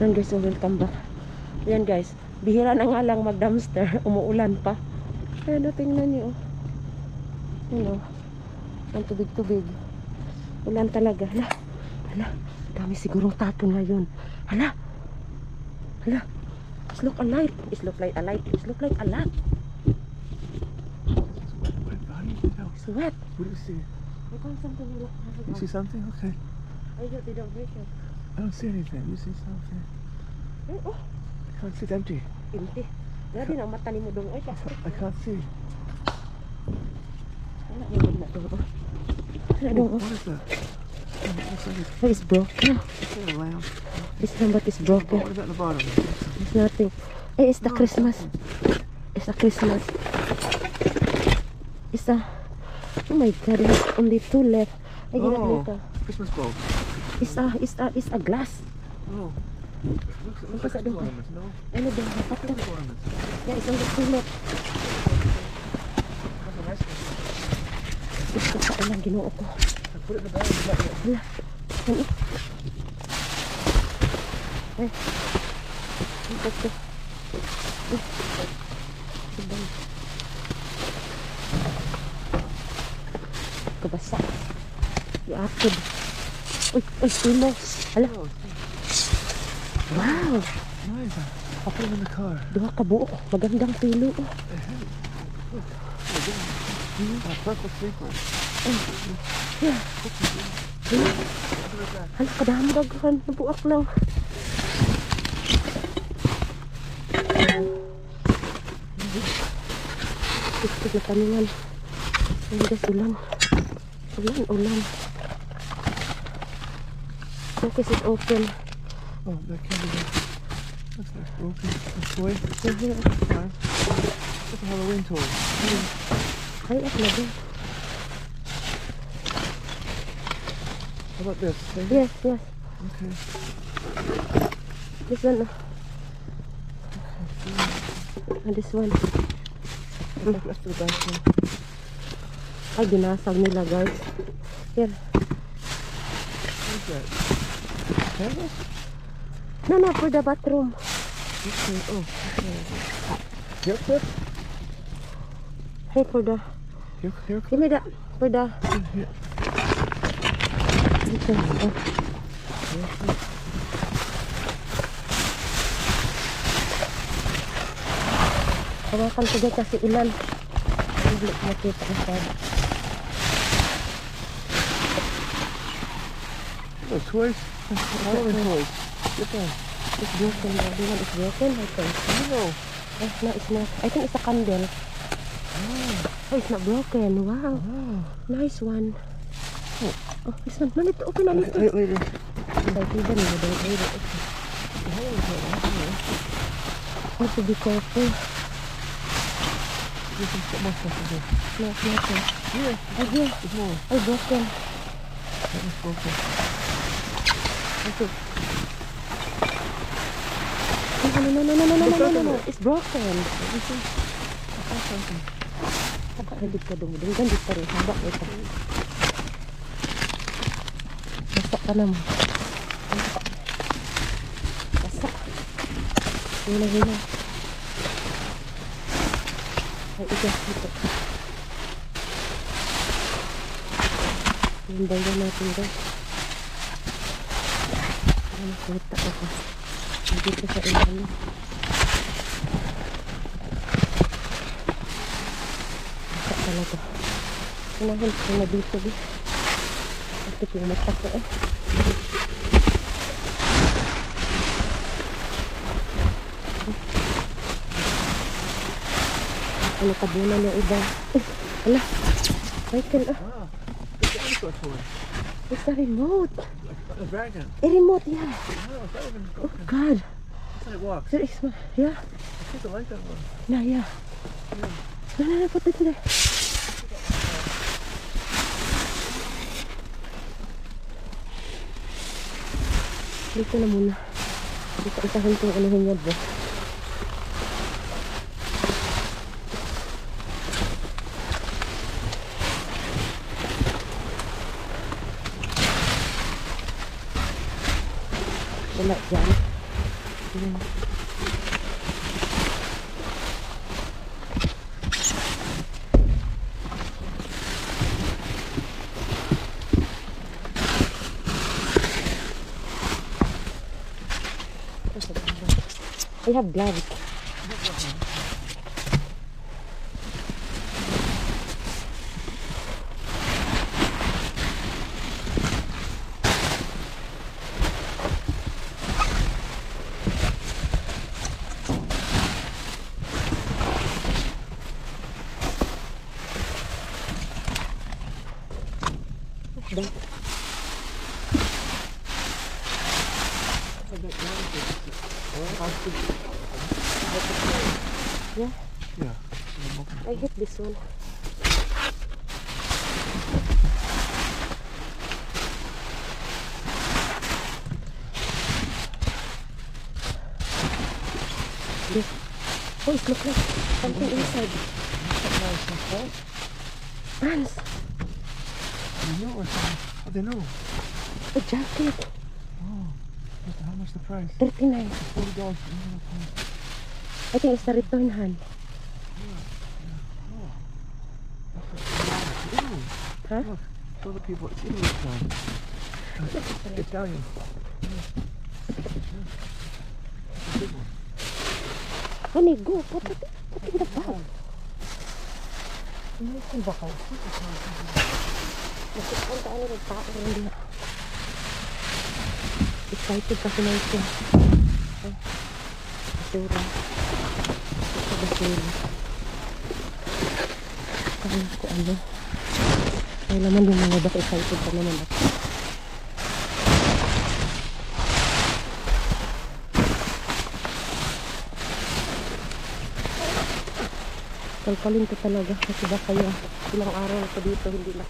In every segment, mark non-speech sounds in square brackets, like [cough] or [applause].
Yan guys, welcome back. Yan guys, bihira na nga lang mag-dumpster. [laughs] Umuulan pa. Ayan, oh, tingnan niyo. oh. Yan o. Ang tubig-tubig. Ulan talaga. Hala. Hala. Dami sigurong tapon ngayon. Hala. Hala. It's look alive. It's look like alive. It's look like a lot. It's wet. What do you see? I found something You see something? Okay. I hope they don't break it. I don't see anything. You see something? Oh, I can't see. It's empty. empty. Grabe na, mata ni mo dong. I can't see. Wala naman na dong. Wala dong. What is that? Oh, it looks like it's, Oh, it's broken. it's a lamp. This number is Oh, broken. what is at the bottom? It's nothing. Eh, it's the No, Christmas. It's a Christmas. It's a... Oh my God, there's only two left. Ay, Oh. ginagawa ka. Christmas bulb. is a, is a, is a glass. Oh. Looks, looks like aquariums, no? Ano ba? Bakit ka? Yeah, it's on the tulok. Gusto sa ilang ginoo ko. Wala. Ano? Eh. Ito ko. Ibang. Kabasa. Iatod. Iatod. Uy, uy, sino? Hala. Wow. Nice. Okay in the car. Diba kabuo? Magandang pilo. Oh. Hala, kadami daghan na buak lang. Ito na taningan. Ang gas ulan. Ulan, ulan. Focus is open. Oh, that candy bar. Looks like broken. A toy. Ayun. Fine. That's a Halloween toy. Ay, at labi. How about this? Yes, yes. Okay. This one. And this one. Look, that's the back one. Ay, binasag nila guys. Here. What's that? Nana, for the bathroom. Okay, oh, okay. Yuk, yuk. Hey, for the... Yuk, yuk. Give me the... For the... Okay, oh. Okay. Ilan. Makita masyado. Oh, toys. Halloween toys. Get that. It's broken. The other one is broken. I think. No. Oh, no, it's not. I think it's a candle. Oh, it's not broken. Wow. Oh. Nice one. Oh, this one. No, need to open. I need to. Wait, wait, wait. Like, even you don't need it. Need to be careful. Some more stuff in there. No, nothing. Here. Oh, here. There's more. Oh, broken. That was broken. Okay. No, no, no, no, no, no, no, no, no, no. It's broken. Everything. I saw something. Haba na dito dong. Dunggan dito rin. Haba ito. Basa ka naman. Basa. Hila, hila. Ay, ito. Ito. Yung bayan natin guys. Ay, nakita ako. Dito sa ilalim. Basa talaga. Unahin ko na dito di. Ito yung mata ko eh. Ano kabunan yung iba? Ala. Michael, ah. A dinosaur toy. It's the remote. A dragon. A remote, yeah. Wow, it's not even Oh. God. That's how it walks. There is yeah. I think I like that one. Yeah, yeah. No, no, no, put it there. Dito na muna. Dito isahin ko yung anuhin niya, bro. Wala dyan. I have gloves. What's that? Yeah, Yeah. I hate this one. This. Oh, looks like something inside. Ants, You know something? How they know? a jacket. Oh. What How much the price? 39. Forty dollars. I think it's the return hand. Huh? Look, show the people. It's Italy time. Italian. Honey, go. Put it, put it in the bag. Ano ba kayo? Nagsipunta ano ng tao rin. Excited kasi na ito. Ah, Basura. Ito basura. Kaya ko ano. Kaya naman baka excited pa naman ako. Kalkalin ko talaga kasi baka yung ilang araw ko dito hindi na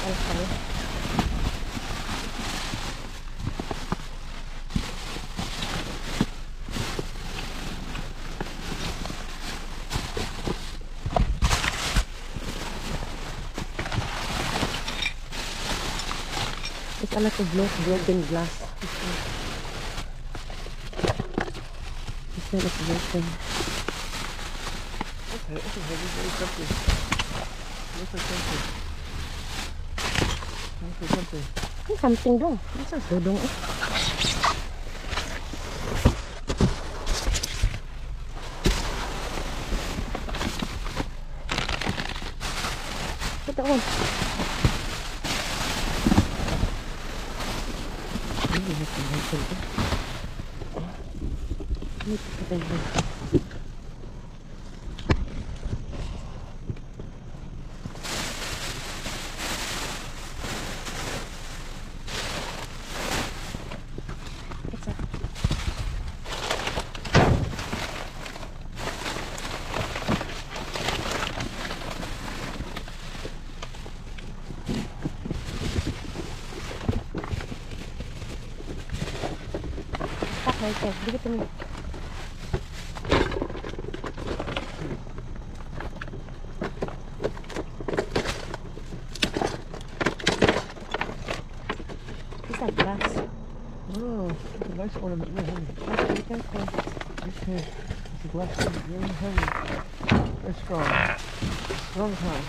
kalkal. It's a lot of blo- broken glass. This one is broken. Okay, okay, heavy, very comfy. Looks like something. Looks like something. Dong. Nasa dodong eh. Ito on. Hindi na ito na ito. Right there. Give it to me. It's like glass. Oh, it's a nice ornament. Very heavy. That's be careful. Okay. It's a glass ornament. Very heavy. Very strong. Strong time.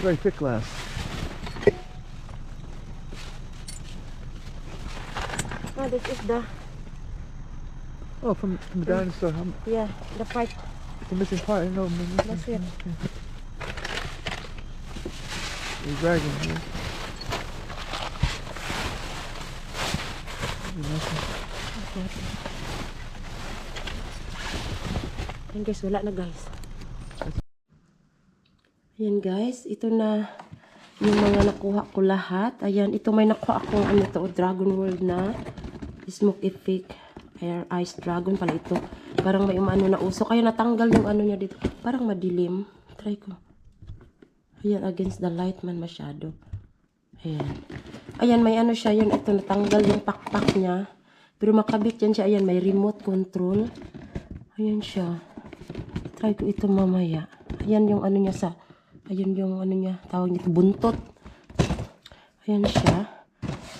Very thick glass. This is the Oh, from, from the dinosaur. Um, yeah the part. the missing part. The missing- That's it. okay. The dragon. Very nice. Ayan guys, wala na guys. Ayan guys, ito na yung mga nakuha ko lahat. Ayan, ito may nakuha akong ano to, Dragon World na smoke effect. Air Ice Dragon pala ito. Parang may umano na usok. Kaya natanggal yung ano niya dito. Parang madilim. Try ko. Ayan, against the light man masyado. Ayan. Ayan, may ano siya. Yan, ito natanggal yung pakpak niya. Pero makabit yan siya. Ayan, may remote control. Ayan siya. Try ko ito mamaya. Ayan yung ano niya sa... Ayan yung ano niya. Tawag nito buntot. Ayan siya.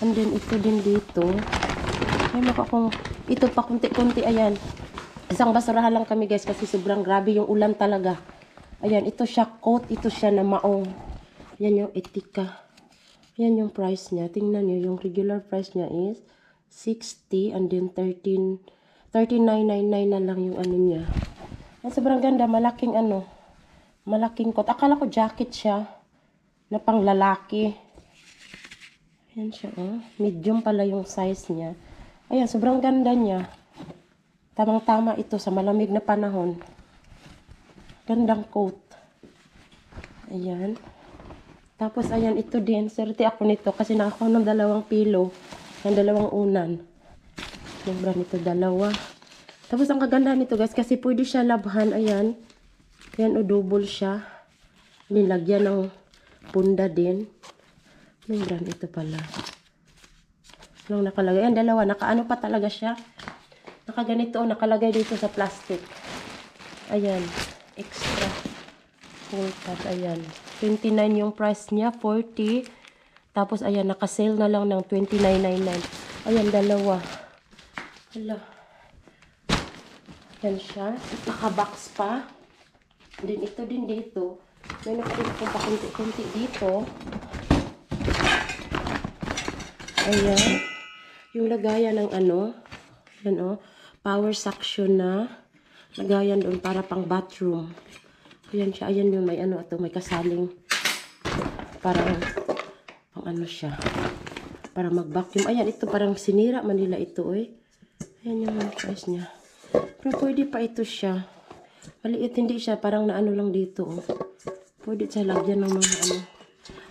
And then ito din dito. Ay, naku akong, ito pa kunti-kunti, ayan. Isang basurahan lang kami guys kasi sobrang grabe yung ulan talaga. Ayan, ito siya coat, ito siya na maong. Yan yung etika. Yan yung price niya. Tingnan niyo, yung regular price niya is 60 and then 13 39.99 na lang yung ano niya. Ay, sobrang ganda, malaking ano, malaking coat. Akala ko jacket siya na pang lalaki. Ayan siya, oh. Medium pala yung size niya. Ayan, sobrang ganda niya. Tamang-tama ito sa malamig na panahon. Gandang coat. Ayan. Tapos, ayan, ito din. Swerte ako nito kasi nakakuha ng dalawang pillow. Ng dalawang unan. Yung brand nito, dalawa. Tapos, ang kaganda nito, guys, kasi pwede siya labhan. Ayan. Ayan, o double siya. Nilagyan ng punda din. May brand ito pala. Nung nakalagay. Ayan, dalawa. Nakaano pa talaga siya. Nakaganito, oh, nakalagay dito sa plastic. Ayan. Extra. Full cut. Ayan. 29 yung price niya. 40. Tapos, ayan, nakasale na lang ng 29.99. Ayan, dalawa. Hala. Yan siya. Nakabox pa. Then, ito din dito. May nakalagay ko pa kunti-kunti dito. Ayan. Yung lagayan ng ano. Yan o. Power suction na. Lagayan doon para pang bathroom. Ayan siya. Ayan yung may ano ito. May kasaling. Parang pang ano siya. Para mag-vacuum. Ayan. Ito parang sinira Manila ito eh. Ayan yung price niya. Pero pwede pa ito siya. Maliit hindi siya. Parang naano lang dito oh. Pwede siya lagyan ng mga ano.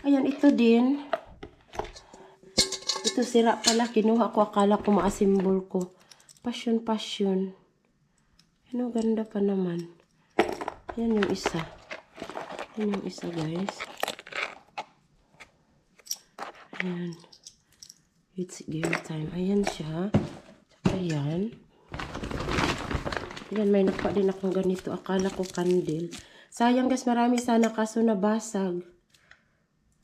Ayan. Ito din. Ito sira pala. Kinuha ko. Akala ko maasimbol ko. Passion, passion. Ano, ganda pa naman. Yan yung isa. Yan yung isa, guys. Ayan. It's game time. Ayan siya. Tsaka yan. Ayan, may nakuha din akong ganito. Akala ko candle. Sayang, guys. Marami sana kaso nabasag.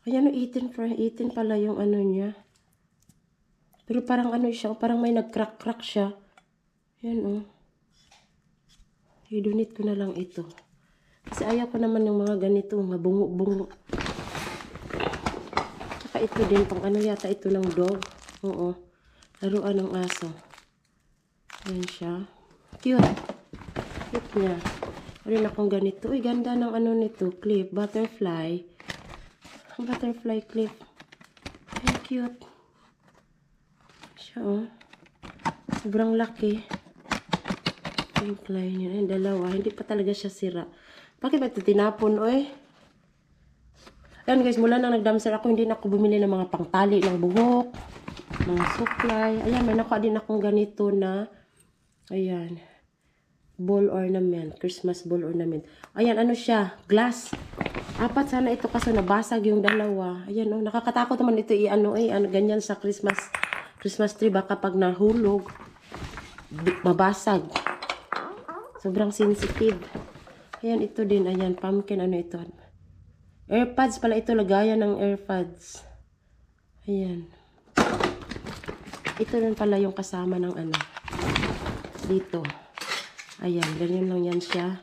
Ayan, oh, 18 for 18 pala yung ano niya. Pero parang ano siya, parang may nag-crack-crack siya. Yan oh. I-donate ko na lang ito. Kasi ayaw ko naman ng mga ganito, mabungo-bungo. Tsaka ito din, pang ano yata ito ng dog. Oo. Laruan ng aso. Yan siya. Cute. Cute niya. Meron akong ganito. Uy, ganda ng ano nito. Clip. Butterfly. Butterfly clip. Ay, cute. Siya, oh. Sobrang laki. Yung line niya. Yung dalawa. Hindi pa talaga siya sira. Bakit ba ito tinapon, oy? Ayan guys, mula nang nag-dumpster ako, hindi na ako bumili ng mga pangtali ng buhok, mga supply. Ayan, may nakuha din akong ganito na, ayan, ball ornament, Christmas ball ornament. Ayan, ano siya, glass. Apat sana ito kasi nabasag yung dalawa. Ayan, oh, nakakatakot naman ito i-ano, eh, ano, ganyan sa Christmas, Christmas tree, baka pag nahulog, mabasag. Sobrang sensitive. Ayan, ito din. Ayan, pumpkin. Ano ito? Airpods pala ito. Lagayan ng airpods. Ayan. Ito rin pala yung kasama ng ano. Dito. Ayan, ganyan lang yan siya.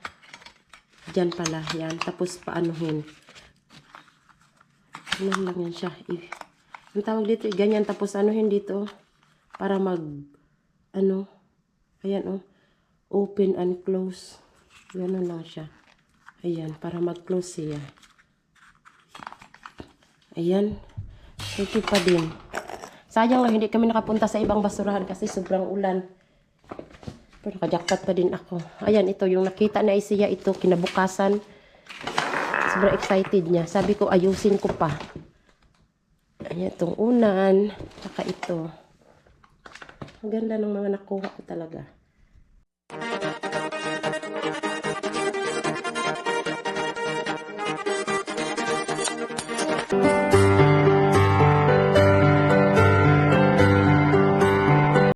Diyan pala. Yan. Tapos paanuhin. Ganyan lang yan siya. I ang tawag dito, eh, ganyan. Tapos anuhin dito. Para mag, ano, ayan oh. Open and close. Ganun lang siya. Ayan, para mag-close siya. Ayan. Ito pa din. Sayang lang, hindi kami nakapunta sa ibang basurahan kasi sobrang ulan. Pero nakajakpat pa din ako. Ayan, ito yung nakita na isiya ito kinabukasan. Sobrang excited niya. Sabi ko, ayusin ko pa. Ayan, itong unan. Tsaka ito. Ang ganda ng mga nakuha ko talaga.